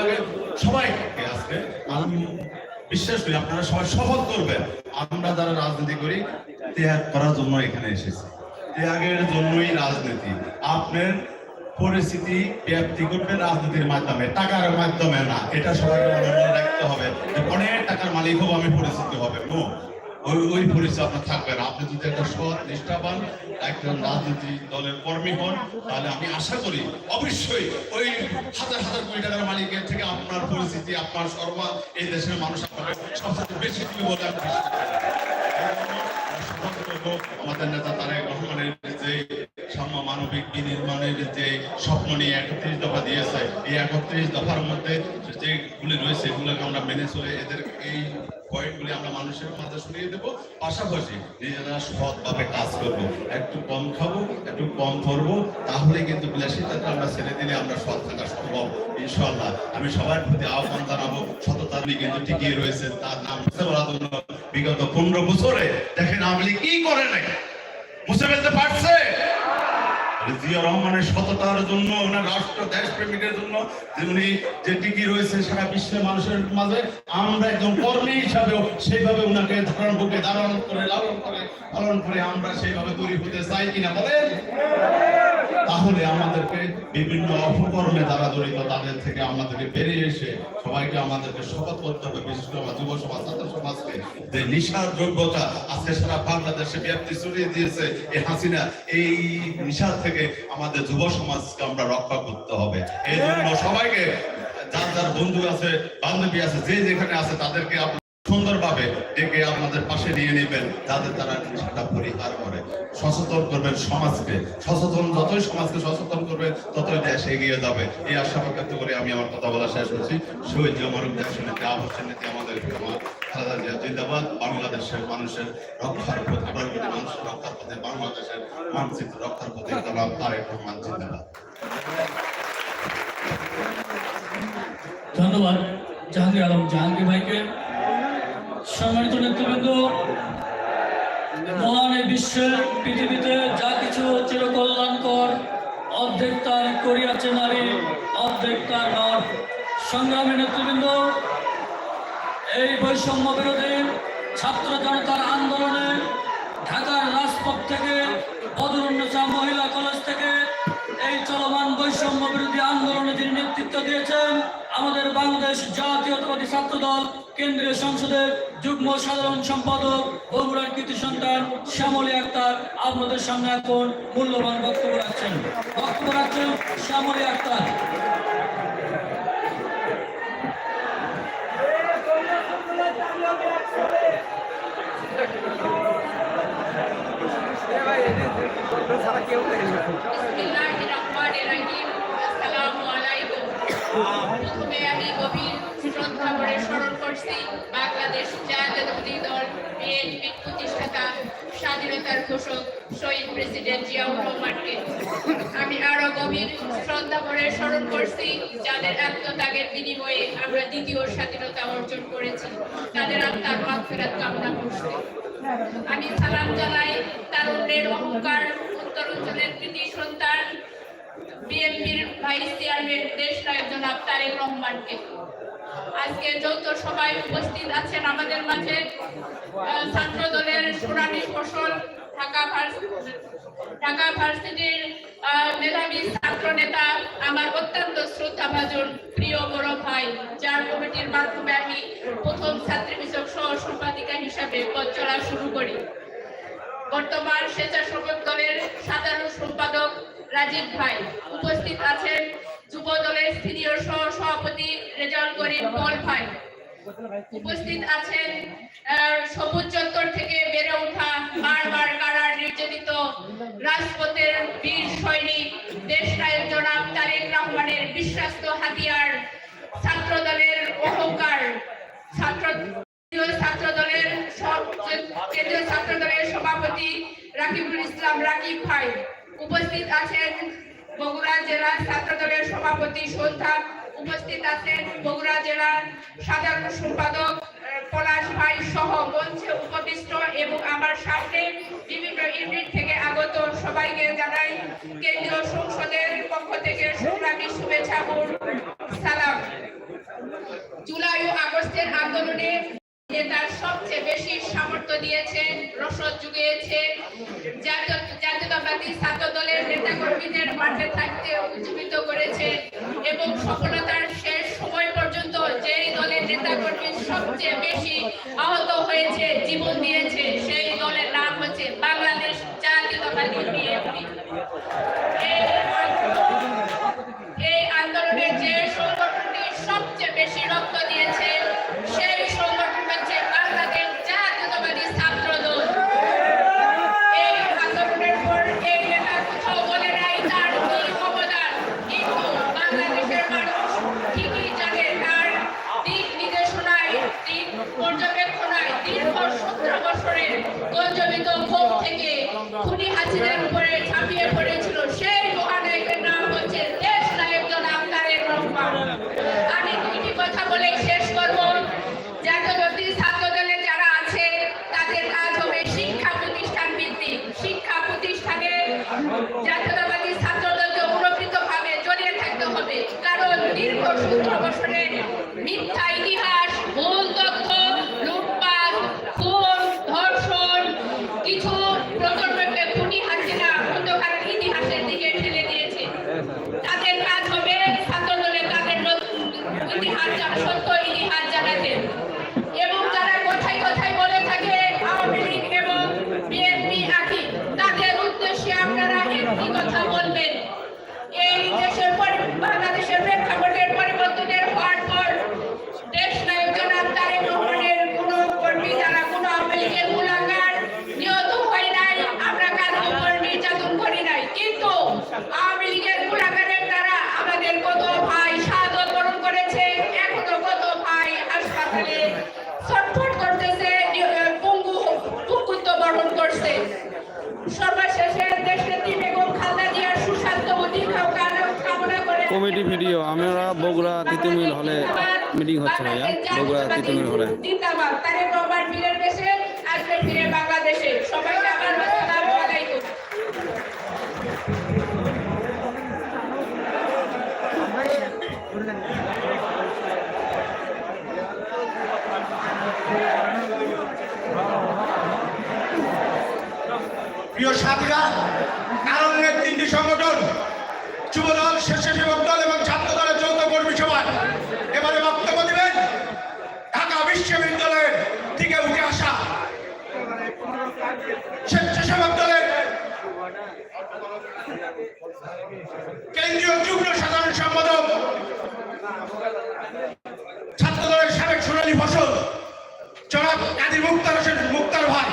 আগে সবাইকে আজকে আমি বিশ্বাস করি আপনারা সবাই শপথ করবেন। আমরা যারা রাজনীতি করি, ত্যাগ করার জন্য এখানে এসেছি। ত্যাগের জন্যই রাজনীতি। আপনার পরিস্থিতি ব্যাপ্তি করবে রাজনীতির মাধ্যমে, টাকার মাধ্যমে না। এটা সবাইকে মনে রাখতে হবে অনেক টাকার মালিক হব আমি পরিস্থিতি হবে। ওই ওই পরিচয় আপনার থাকবে না আপনি যদি একটা সৎ, নিষ্ঠাবান একজন রাজনীতি দলের কর্মী হন, তাহলে আমি আশা করি অবশ্যই ওই হাজার হাজার কোটি টাকার মালিকের থেকে আপনার পরিস্থিতি আপনার সর্বা এই দেশের মানুষ আপনাকে সবচেয়ে বেশি দিবে বলে। আমাদের নেতা তারেক রহমানের যে সাম্য মানবিক বিনির্মাণের যে স্বপ্ন নিয়ে একত্রিশ দফা দিয়েছে, এই একত্রিশ দফার মধ্যে যেগুলি রয়েছে, এগুলোকে আমরা মেনে চলে এদের এই পয়েন্টগুলি আমরা মানুষের মাঝে শুনিয়ে দেবো। পাশাপাশি নিজেরা সৎভাবে কাজ করব। একটু কম খাব, একটু কম করব তাহলে কিন্তু বিলাসিতাকে আমরা ছেড়ে দিলে আমরা সৎ থাকা সম্ভব ইনশাল্লাহ আমি সবার প্রতি আহ্বান জানাব সততার কিন্তু টিকিয়ে রয়েছে তার নাম বিগত পনেরো বছরে দেখেন আমলি কি করে নাই? মুছে ফেলতে পারছে জিয়া রহমানের সততার জন্য, ওনার রাষ্ট্র দেশ প্রেমিকের জন্য উনি যে টিকি রয়েছে সারা বিশ্বের মানুষের মাঝে, আমরা একজন কর্মী হিসাবেও সেইভাবে ওনাকে ধারণ বুকে ধারণ করে, লালন করে, পালন করে আমরা সেইভাবে তৈরি হতে চাই কিনা বলেন? তাহলে আমাদেরকে বিভিন্ন অপকর্মে যারা জড়িত, তাদের থেকে আমাদেরকে বেরিয়ে এসে সবাইকে আমাদেরকে শপথ করতে হবে বিশেষ করে যুব সমাজ ছাত্র সমাজকে যে নিশার যোগ্যতা আজকে সারা বাংলাদেশে ব্যাপ্তি ছড়িয়ে দিয়েছে এই হাসিনা, এই নিশার থেকে আমাদের যুব সমাজকে আমরা রক্ষা করতে হবে। এই জন্য সবাইকে, যার যার বন্ধু আছে, বান্ধবী আছে, যে যেখানে আছে, তাদেরকে আপনার সুন্দরভাবে ডেকে আপনাদের পাশে নিয়ে নেবেন, যাতে তারা সেটা পরিহার করে। সচেতন করবেন সমাজকে। সচেতন যতই সমাজকে সচেতন করবে, ততই দেশ এগিয়ে যাবে। এই আশা ব্যক্ত করে আমি আমার কথা বলা শেষ করছি। শহীদ জামারুল দেশের নীতি নীতি, আমাদের খালেদা জিয়া জিন্দাবাদ। বাংলাদেশের মানুষের রক্ষার পথে মানুষের রক্ষার পথে, বাংলাদেশের মানচিত্র রক্ষার পথে জনাব তারেক রহমান জিন্দাবাদ। ধন্যবাদ জাহাঙ্গীর আলম জাহাঙ্গীর ভাইকে। সম্মানিত নেতৃবৃন্দ, মহান এই বিশ্বের পৃথিবীতে যা কিছু চিরকল্যাণকর, অর্ধেক তার করিয়াছে নারী, অর্ধেক তার নর। সংগ্রামী নেতৃবৃন্দ, এই বৈষম্য বিরোধী ছাত্র জনতার আন্দোলনে ঢাকার রাজপথ থেকে বদরুন্নসা মহিলা কলেজ থেকে এই চলমান বৈষম্য বিরোধী আন্দোলনে যিনি নেতৃত্ব দিয়েছেন, আমাদের বাংলাদেশ জাতীয়তাবাদী ছাত্র দল কেন্দ্রীয় সংসদের যুগ্ম সাধারণ সম্পাদক, বগুড়ার কৃতি সন্তান শ্যামলী আক্তার আপনাদের সামনে এখন মূল্যবান বক্তব্য রাখছেন। বক্তব্য রাখছেন শ্যামলী আক্তার। আমি গভীর শ্রদ্ধা স্মরণ করছি, বাংলাদেশ জাতীয়তাবাদী দল বিএনপির প্রতিষ্ঠাতা, স্বাধীনতার ঘোষক, শহীদ প্রেসিডেন্ট জিয়াউর রহমানকে। আমি আরও গভীর শ্রদ্ধা করে স্মরণ করছি, যাদের আত্মত্যাগের বিনিময়ে আমরা দ্বিতীয় স্বাধীনতা অর্জন করেছি, তাদের আত্মার মাগফিরাত কামনা করছি। আমি সালাম জানাই তারুণ্যের অহংকার, উত্তরাঞ্চলের কৃতি সন্তান, বিএনপির ভাইস চেয়ারম্যান, দেশ নায়ক জনাব তারেক রহমানকে। আজকে যৌথ সভায় উপস্থিত আছেন আমাদের মাঝে ছাত্র দলের শুনানি ফসল, ঢাকা ঢাকা ভার্সিটির মেধাবী ছাত্র নেতা আমার অত্যন্ত শ্রদ্ধাভাজন প্রিয় বড় ভাই, যার কমিটির মাধ্যমে আমি প্রথম ছাত্রী বিষয়ক সহ সম্পাদিকা হিসাবে পথ চলা শুরু করি। বর্তমান স্বেচ্ছাসেবক দলের সাধারণ সম্পাদক রাজীব ভাই। উপস্থিত আছেন যুব দলের সিনিয়র সহ সভাপতি রেজাউল করিম পল ভাই। উপস্থিত আছেন সবুজ চত্বর থেকে বেড়ে ওঠা বারবার কারার নির্যাতিত রাজপথের বীর সৈনিক, দেশ নায়ক জনাব তারেক রহমানের বিশ্বাস্ত হাতিয়ার ছাত্র দলের অহংকার, ছাত্র ছাত্র দলের কেন্দ্রীয় ছাত্র দলের সভাপতি রাকিবুল ইসলাম, রাকিব ভাই। উপস্থিত আছেন বগুড়া জেলা ছাত্র দলের সভাপতি সন্ধ্যা। উপস্থিত আছেন বগুড়া জেলার সাধারণ সম্পাদক পলাশ ভাই সহ মঞ্চে উপবিষ্ট এবং আমার সামনে বিভিন্ন ইউনিট থেকে আগত সবাইকে জানাই কেন্দ্রীয় সংসদের পক্ষ থেকে সংগ্রামী শুভেচ্ছা সালাম। জুলাই ও আগস্টের আন্দোলনে যে তার সবচেয়ে বেশি সামর্থ্য দিয়েছে, রসদ জুগিয়েছে, জাতীয়- জাতীয়তাবাদী ছাত্র দলের নেতা কর্মীদের মাঠে থাকতে উজ্জীবিত করেছে এবং সফলতার শেষ সময় পর্যন্ত যেই দলের নেতা কর্মী সবচেয়ে বেশি আহত হয়েছে, জীবন দিয়েছে, সেই দলের নাম হচ্ছে বাংলাদেশ জাতীয়তাবাদী বিএনপি। হাসপাতালে ছটফট করতেছে পঙ্গু পঙ্গুত্ব বরণ করছে। সর্বশেষে দেশনেত্রী বেগম খালেদা জিয়ার সুস্বাস্থ্য ও কামনা করে কমেডি ভিডিও আমরা বগুড়া তিতুমিল হলে মিটিং হচ্ছে ভাইয়া বগুড়া তিতুমিল হলে। জিন্দাবাদ তারেক রহমান বীরের দেশে আসবে ফিরে বাংলাদেশে। সবাইকে আবার আসসালামু আলাইকুম প্রিয় সাথীরা, কারণের তিনটি সংগঠন, যুবদল, স্বেচ্ছাসেবক দল এবং ছাত্র দলের যৌথ কর্মী সভা এবারে বক্তব্য দিবেন ঢাকা বিশ্ববিদ্যালয়ের থেকে উঠে আসা স্বেচ্ছাসেবক দলের কেন্দ্রীয় যুগ্ম সাধারণ সম্পাদক, ছাত্র দলের সাবেক সোনালী ফসল, জনাব কাজী মুক্তার হোসেন মুক্তার ভাই।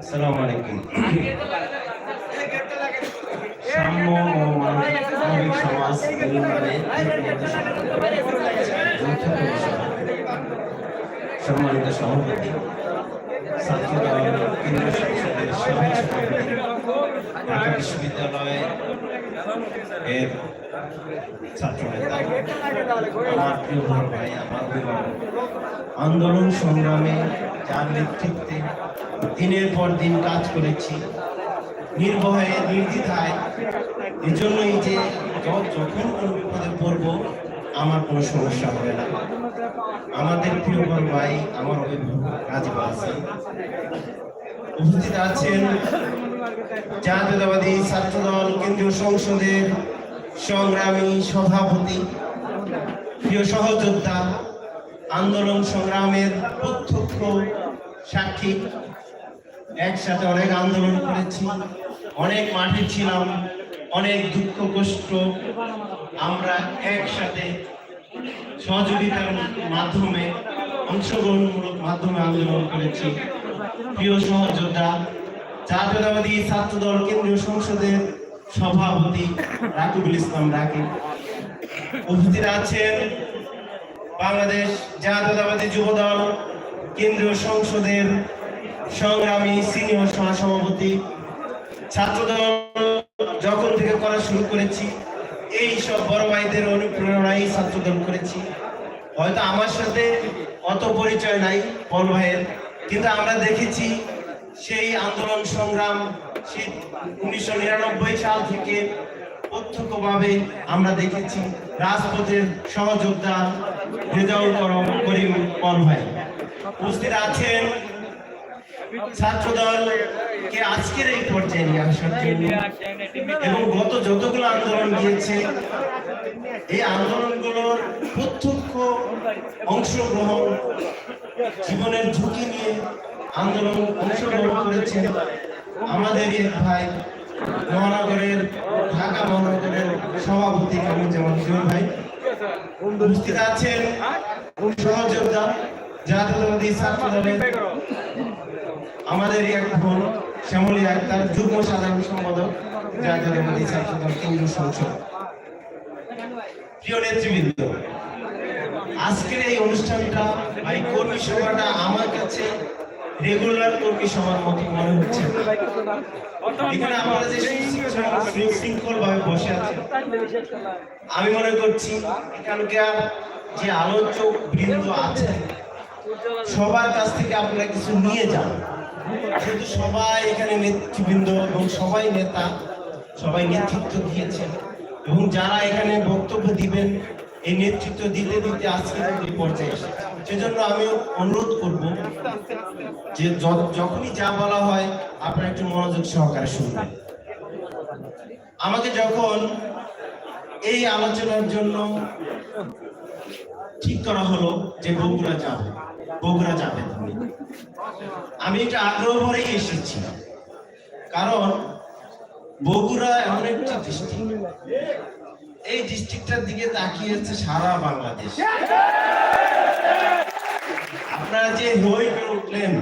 আসসালামু আলাইকুম সাম্য ও মানবিক সমাজ নির্মাণে। সম্মানিত সভাপতি ছাত্র কেন্দ্রীয় আন্দোলন সংগ্রামে যার নেতৃত্বে দিনের পর দিন কাজ করেছি, নির্ভয়ে, নির্দ্বিধায়, এজন্যই যে যখন কোনো বিপদে পড়ব আমার কোনো সমস্যা হবে না। আমাদের প্রিয় ভাই, আমার রাজীব হাসান। উপস্থিত আছেন জাতীয়তাবাদী ছাত্রদল, কেন্দ্রীয় সংসদের সংগ্রামী সভাপতি, প্রিয় সহযোদ্ধা, আন্দোলন সংগ্রামের প্রত্যক্ষ সাক্ষী। একসাথে অনেক আন্দোলন করেছি, অনেক মাঠে ছিলাম, অনেক দুঃখ, কষ্ট। আমরা একসাথে সহযোগিতার মাধ্যমে, অংশগ্রহণমূলক মাধ্যমে আন্দোলন করেছি। প্রিয় সহযোদ্ধা, জাতীয়তাবাদী ছাত্রদল কেন্দ্রীয় সংসদের সভাপতি রাকিবুল ইসলাম রাকিব। উপস্থিত আছেন বাংলাদেশ জাতীয়তাবাদী যুবদল, কেন্দ্রীয় সংসদের সংগ্রামী সিনিয়র সহসভাপতি। ছাত্রদল যখন থেকে করা শুরু করেছি, এই সব বড় ভাইদের অনুপ্রেরণায় ছাত্রদল করেছি। হয়তো আমার সাথে অত পরিচয় নাই পল ভাইয়ের, কিন্তু আমরা দেখেছি সেই আন্দোলন সংগ্রাম উনিশশো নিরানব্বই সাল থেকে প্রত্যক্ষভাবে আমরা দেখেছি রাজপথের সহযোদ্ধা রেজাউল করম পল ভাই। উপস্থিত আছেন ছাত্রদলকে আজকের এই পর্যায়ে নিয়ে আসার জন্য। এবং গত যতগুলো আন্দোলন গিয়েছে, এই আন্দোলনগুলোর প্রত্যক্ষ অংশগ্রহণ, জীবনের ঝুঁকি নিয়ে আন্দোলন অংশগ্রহণ করেছেন আমাদের ভাই, মহানগরের ঢাকা মহানগরের সভাপতি ভাই। উপস্থিত আছেন আমাদের এক বোন শ্যামলী আক্তার, যুগ্ম সাধারণ সম্পাদক সংসদ। প্রিয় নেতৃবৃন্দ, আজকের এই অনুষ্ঠানটা এই কর্মী সভাটা আমার কাছে রেগুলার কর্মী সভার মতো মনে হচ্ছে এখানে আমরা যে শৃঙ্খল ভাবে বসে আছি আমি মনে করছি এখানকার যে আলোচক বৃন্দ আছে সবার কাছ থেকে আপনারা কিছু নিয়ে যান। যেহেতু সবাই এখানে নেতৃবৃন্দ এবং সবাই নেতা সবাই নেতৃত্ব দিয়েছেন এবং যারা এখানে বক্তব্য দিবেন এই নেতৃত্ব দিতে দিতে আজকে এই পর্যায়ে। সেজন্য আমি অনুরোধ করব যে যখনই যা বলা হয়, আপনারা একটু মনোযোগ সহকারে শুনবেন। আমাকে যখন এই আলোচনার জন্য ঠিক করা হলো যে বগুড়া যাবে বগুড়া যাবে আমি এটা আগ্রহ ভরেই এসেছি, কারণ বগুড়া এমন একটি ডিস্ট্রিক্ট এই ডিস্ট্রিক্টটার দিকে তাকিয়ে আছে সারা বাংলাদেশ। আপনারা যে হই করে উঠলেন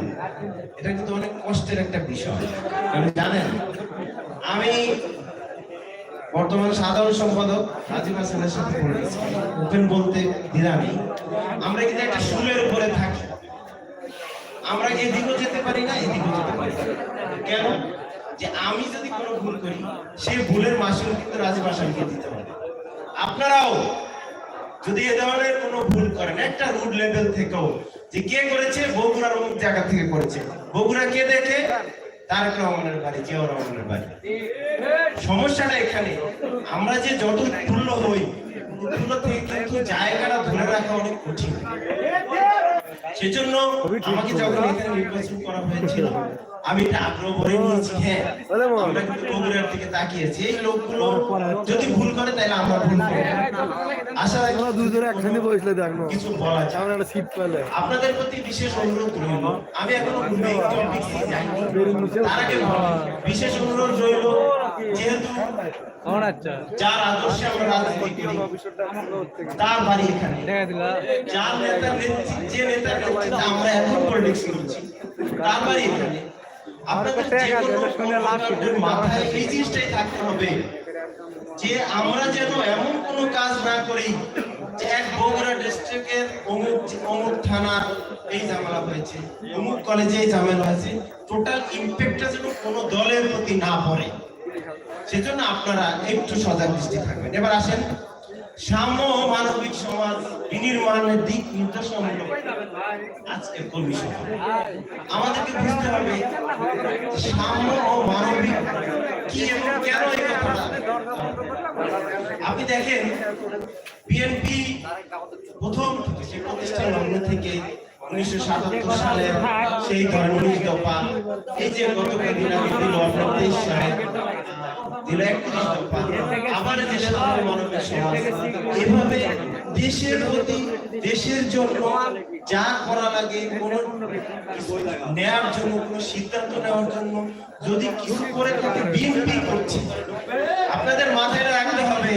এটা কিন্তু অনেক কষ্টের একটা বিষয়। কারণ জানেন আমি বর্তমান সাধারণ সম্পাদক রাজীব হাসানের সাথে পড়েছি। ওপেন বলতে দ্বিধা নেই আমরা কিন্তু একটা সুলের উপরে থাকি। আমরা এদিকেও যেতে পারি না এদিকেও যেতে পারি না। কেন? যে আমি যদি কোনো ভুল করি সেই ভুলের মাসুল কিন্তু রাজীব হাসানকে দিতে হবে। আপনারাও যদি এ ধরনের কোনো ভুল করেন, একটা রুট লেভেল থেকেও যে কে করেছে, বগুড়ার অমুক জায়গা থেকে করেছে। বগুড়া কে দেখে? তারেক রহমানের বাড়ি জিয়াউর রহমানের বাড়ি? সমস্যাটা এখানে। আমরা যে যত তুল্য হই জায়গাটা ধরে রাখা অনেক কঠিন। সেজন্য আমাকে যখন এখানে নির্বাচন করা হয়েছিল আমি এটা আগ্রহ করে নিয়েছি হ্যাঁ। আমরা কিন্তু বগুড়ার দিকে তাকিয়েছি এই লোকগুলো যদি ভুল করে তাহলে আমরা ভুল করব। আশা রাখি দুজনে একসাথে বসলে দেখো কিছু বলা যায় আমার একটা সিট পেলে। আপনাদের প্রতি বিশেষ অনুরোধ রইল। আমি এখনও মেইন টপিকসে যাইনি। তার আগে বিশেষ অনুরোধ রইল যেহেতু আচ্ছা? যার আদর্শে আমরা রাজনীতি করি তার বাড়ি এখানে। যার নেতার নেতৃত্বে যে নেতার নেতৃত্বে আমরা এখন পলিটিক্স করছি তার বাড়ি এখানে। আপনাদের মাথায় এই জিনিসটাই থাকতে হবে যে আমরা যেন এমন কোনো কাজ না করি যে এক বগুড়া ডিস্ট্রিক্টের অমুক অমুক থানার এই ঝামেলা হয়েছে অমুক কলেজে এই ঝামেলা হয়েছে টোটাল ইম্প্যাক্টটা যেন কোনো দলের প্রতি না পড়ে। সেজন্য আপনারা একটু সজাগ দৃষ্টি থাকবেন। এবার আসেন সাম্য মানবিক সমাজ বিনির্মাণের দিক নির্দেশনামূলক আজকের কর্মী সভা। আমাদেরকে বুঝতে হবে সাম্য ও মানবিক কি এবং কেন এই কথাটা। আপনি দেখেন, বিএনপি প্রথম সে প্রতিষ্ঠান লগ্ন থেকে এভাবে দেশের প্রতি, দেশের জন্য যা করা লাগে, কোন নেয়ার জন্য, কোন সিদ্ধান্ত নেওয়ার জন্য, যদি কিছু করে থাকে, বিএনপি করছে। আপনাদের মাথায় রাখতে হবে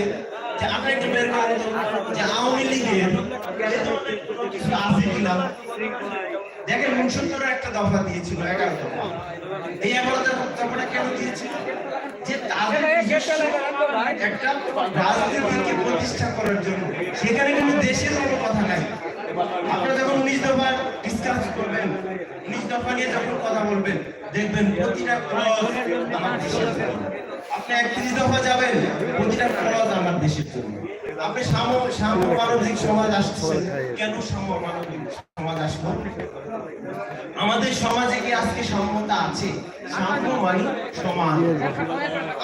প্রতিষ্ঠা করার জন্য। সেখানে কিন্তু দেশের কোনো কথা নাই। আপনারা যখন উনিশ দফা ডিসকাস করবেন উনিশ দফা নিয়ে যখন কথা বলবেন, দেখবেন প্রতিটা আমার দেশের। আপনি একত্রিশ দফা যাবেন, প্রতিটা ক্লজ আমার দেশের জন্য। আপনি সাম সাম্য মানবিক সমাজ আসছেন কেন সাম্য মানবিক সমাজ আসব আমাদের সমাজে কি আজকে সম্মতা আছে? সাম্য মানে সমান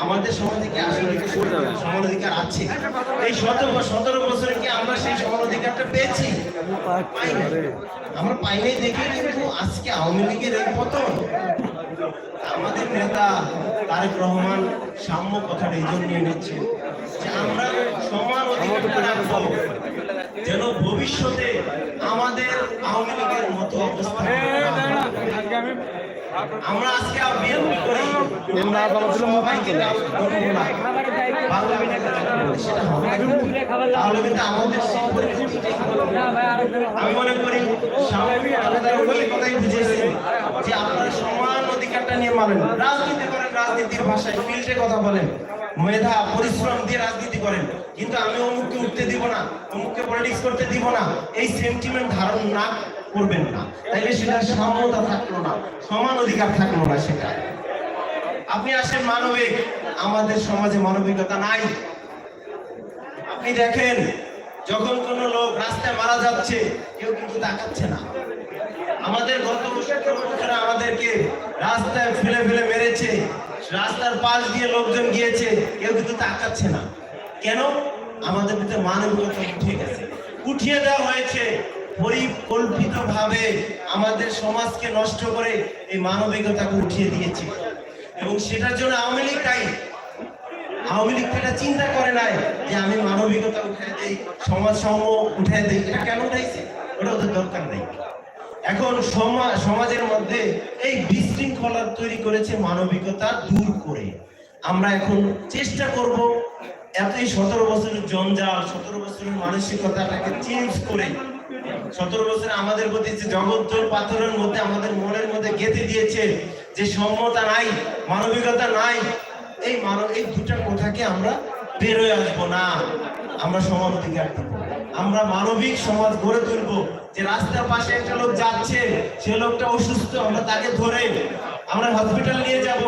আমাদের সমাজে কি আসলে কি সমান অধিকার আছে? এই শত সতেরো বছরে কি আমরা সেই সমান অধিকারটা পেয়েছি আমরা পাইনি দেখে, কিন্তু আজকে আওয়ামী লীগের এই পতন আমাদের নেতা তারেক রহমান সাম্য কথাটা এই জন্য এনেছেন যে আমরা সমান অধিকার রাখব, যেন ভবিষ্যতে আমাদের আওয়ামী লীগের মতো অবস্থা। আমরা আজকে বিএনপি করি। আমরা। তাহলে কিন্তু আমাদের। আমি মনে করি স্বামী আলাদা কথাই যে আপনারা সমান অধিকারটা নিয়ে মানেন। রাজনীতি করেন রাজনীতির ভাষায় ফিল্ডে কথা বলেন। মেধা পরিশ্রম দিয়ে রাজনীতি করেন। কিন্তু আমি অমুককে উঠতে দিব না অমুককে পলিটিক্স করতে দিব না। এই সেন্টিমেন্ট ধারণ না করবেন না। তাইলে সেটা সাম্যতা থাকল না, সমান অধিকার থাকল না সেটা। আপনি আসেন মানবিক, আমাদের সমাজে মানবিকতা নাই। আপনি দেখেন, যখন কোন লোক রাস্তায় মারা যাচ্ছে, কেউ কিন্তু তাকাচ্ছে না। আমাদের গত বছর আমাদেরকে রাস্তায় ফেলে ফেলে মেরেছে, রাস্তার পাশ দিয়ে লোকজন গিয়েছে, কেউ কিন্তু তাকাচ্ছে না। কেন? আমাদের ভিতরে মানবিকতা উঠে গেছে। উঠিয়ে দেওয়া হয়েছে। পরিকল্পিত ভাবে আমাদের সমাজকে নষ্ট করে এই মানবিকতাকে উঠিয়ে দিয়েছে। এবং সেটার জন্য আওয়ামী লীগ দায়ী আওয়ামী লীগ এটা চিন্তা করে নাই যে আমি মানবিকতা উঠাই দেই সমাজ সম উঠাই দেই। এটা কেন উঠাইছে? ওটা ওদের দরকার নেই। এখন সমা- সমাজের মধ্যে এই বিশৃঙ্খলা তৈরি করেছে মানবিকতা দূর করে। আমরা এখন চেষ্টা করব এতই সতেরো বছরের জঞ্জাল, সতেরো বছরের মানসিকতাটাকে চেঞ্জ করে সতেরো বছরে আমাদের প্রতি যে পাথরের মধ্যে, আমাদের মনের মধ্যে গেঁথে দিয়েছে যে সম্মতা নাই, মানবিকতা নাই, এই মানব, এই দুটা কথাকে আমরা বেরোয় আসব না। আমরা অধিকার দিব। আমরা মানবিক সমাজ গড়ে তুলবো। যে রাস্তার পাশে একটা লোক যাচ্ছে, সে লোকটা অসুস্থ, আমরা তাকে ধরে আমরা হসপিটাল নিয়ে যাব।